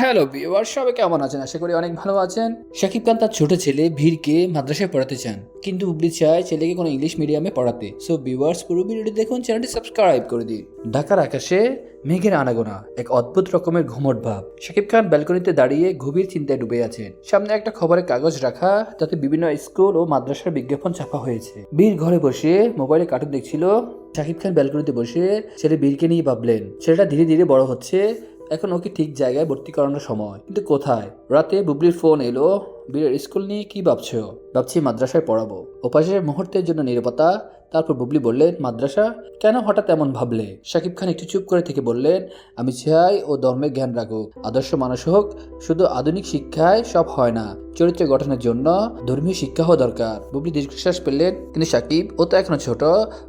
Hello viewer সবাই কেমন আছেন? আশা করি অনেক ভালো আছেন। শাকিব খান তার ছোট ছেলে ভীরকে মাদ্রাসায় পড়াতে চান। কিন্তু বুবলি চায় ছেলেকে কোনো ইংলিশ মিডিয়ামে পড়াতে। সো ভিউয়ার্স পুরো ভিডিওটি দেখুন চ্যানেলটি সাবস্ক্রাইব করে দিন। ঢাকার আকাশে মেঘের আনাগোনা, এক অদ্ভুত রকমের ঘুমট ভাব। শাকিব খান ব্যালকনিতে দাঁড়িয়ে গভীর চিন্তায় ডুবে আছেন। সামনে একটা খবরের কাগজ রাখা, তাতে বিভিন্ন স্কুল ও মাদ্রাসার বিজ্ঞাপন ছাপা হয়েছে। বীর ঘরে বসে মোবাইলে কার্টুন দেখছিল। শাকিব খান ব্যালকনিতে বসে ছেলে বীরকে নিয়ে ভাবলেন। ছেলেটা ধীরে ধীরে বড় হচ্ছে। এখন ওকে ঠিক জায়গায় ভর্তি করানোর সময়? কিন্তু কোথায়? রাতে বুবলির ফোন এলো বীরের স্কুল নিয়ে কি ভাবছ? ভাবছি মাদ্রাসায় পড়াবো। ওপাশে মুহূর্তের জন্য নিরাপত্তা, তারপর বুবলি বললেন, মাদ্রাসা? কেন হঠাৎ এমন ভাবলে? শাকিব খান একটু চুপ করে থেকে বললেন, আমি চাই ও ধর্মের জ্ঞান রাখুক, আদর্শ মানুষ হোক, শুধু আধুনিক শিক্ষায় সব হয় না, চরিত্র গঠনের জন্য ধর্মীয় শিক্ষাও দরকার। বুবলি দীর্ঘশ্বাস পেলেন কিন্তু সাকিব, ও তো এখনও ছোট,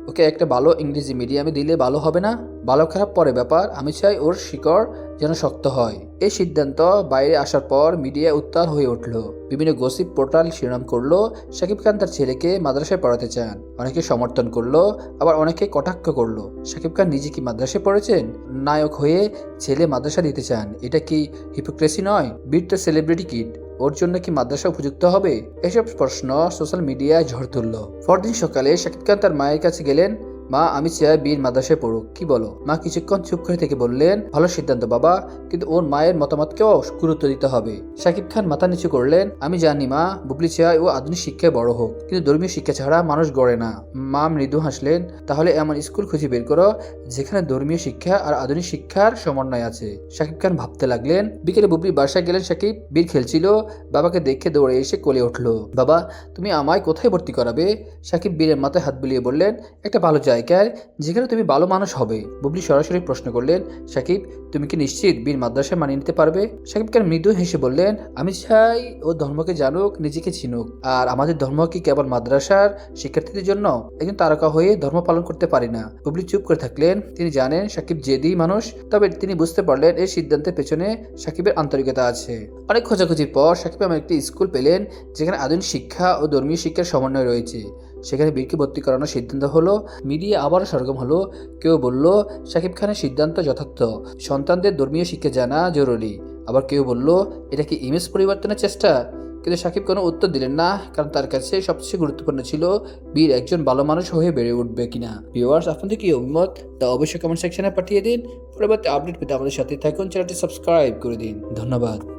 ওকে একটা ভালো ইংরেজি মিডিয়ামে দিলে ভালো হবে না? ভালো খারাপ পরে ব্যাপার, আমি চাই ওর শিকড় যেন শক্ত হয়। এই সিদ্ধান্ত বাইরে আসার পর মিডিয়া উত্তাল হয়ে উঠল। বিভিন্ন গসিপ পোর্টাল শিরোনাম করল শাকিব খান তার ছেলেকে মাদ্রাসায় পড়াতে চান। অনেকে সমর্থন করল, আবার অনেকে কটাক্ষ করল শাকিব খান নিজে কি মাদ্রাসায় পড়েছেন? নায়ক হয়ে ছেলে মাদ্রাসা দিতে চান, এটা কি হিপোক্রেসি নয়? তো সেলিব্রিটি কিট ওর জন্য কি মাদ্রাসা উপযুক্ত হবে? এসব প্রশ্ন সোশ্যাল মিডিয়ায় ঝড় তুলল। পরদিন সকালে শাকিব খান তার মায়ের কাছে গেলেন মা, আমি চাই বীর মাদ্রাসায় পড়ুক। কি বলো? মা কিছুক্ষণ চুপ করে থেকে বললেন, ভালো সিদ্ধান্ত বাবা, কিন্তু ওর মায়ের মতামতকেও গুরুত্ব দিতে হবে। শাকিব খান মাথা নিচু করলেন, আমি জানি মা, বুবলি চাই ও আধুনিক শিক্ষায় বড় হোক, কিন্তু ধর্মীয় শিক্ষা ছাড়া মানুষ গড়ে না। মা মৃদু হাসলেন, তাহলে এমন স্কুল খুঁজে বের করো, যেখানে ধর্মীয় শিক্ষা আর আধুনিক শিক্ষার সমন্বয় আছে। শাকিব খান ভাবতে লাগলেন, বিকেলে বুবলি বাসায় গেলেন শাকিব, বীর খেলছিল, বাবাকে দেখে দৌড়ে এসে কোলে উঠল। বাবা, তুমি আমায় কোথায় ভর্তি করাবে? শাকিব বীরের মাথায় হাত বুলিয়ে বললেন, একটা ভালো জায়গায় যেখানে তুমি ভালো মানুষ হবে। বুবলি সরাসরি প্রশ্ন করলেন, সাকিব, তুমি কি নিশ্চিত বীর মাদ্রাসায় মানিয়ে নিতে পারবে? সাকিব খান মৃদু হেসে বললেন, আমি চাই ও ধর্মকে জানুক, নিজেকে চিনুক। আর আমাদের ধর্ম কি কেবল মাদ্রাসার শিক্ষার্থীদের জন্য? একজন তারকা হয়ে ধর্ম পালন করতে পারি না। বুবলি চুপ করে থাকলেন। তিনি জানেন সাকিব জেদি মানুষ, তবে তিনি বুঝতে পারলেন এই সিদ্ধান্তের পেছনে সাকিবের আন্তরিকতা আছে। অনেক খোঁজাখুঁজির পর সাকিব এমন একটি স্কুল পেলেন, যেখানে আধুনিক শিক্ষা ও ধর্মীয় শিক্ষার সমন্বয় রয়েছে। সেখানে বীরকে ভর্তি করানোর সিদ্ধান্ত হলো। মিডিয়া আবার সরগম হলো। কেউ বলল শাকিব খানের সিদ্ধান্ত যথার্থ। সন্তানদের ধর্মীয় শিক্ষা জানা জরুরি। আবার কেউ বলল, এটা কি ইমেজ পরিবর্তনের চেষ্টা? কিন্তু সাকিব কোনো উত্তর দিলেন না, কারণ তার কাছে সবচেয়ে গুরুত্বপূর্ণ ছিল, বীর একজন ভালো মানুষ হয়ে বেড়ে উঠবে কিনা? ভিউয়ার্স, আপনাদের কি অভিমত? তা অবশ্যই কমেন্ট সেকশনে পাঠিয়ে দিন। পরবর্তী আপডেট পেতে আমাদের সাথে থাকুন। চ্যানেলটি সাবস্ক্রাইব করে দিন। ধন্যবাদ।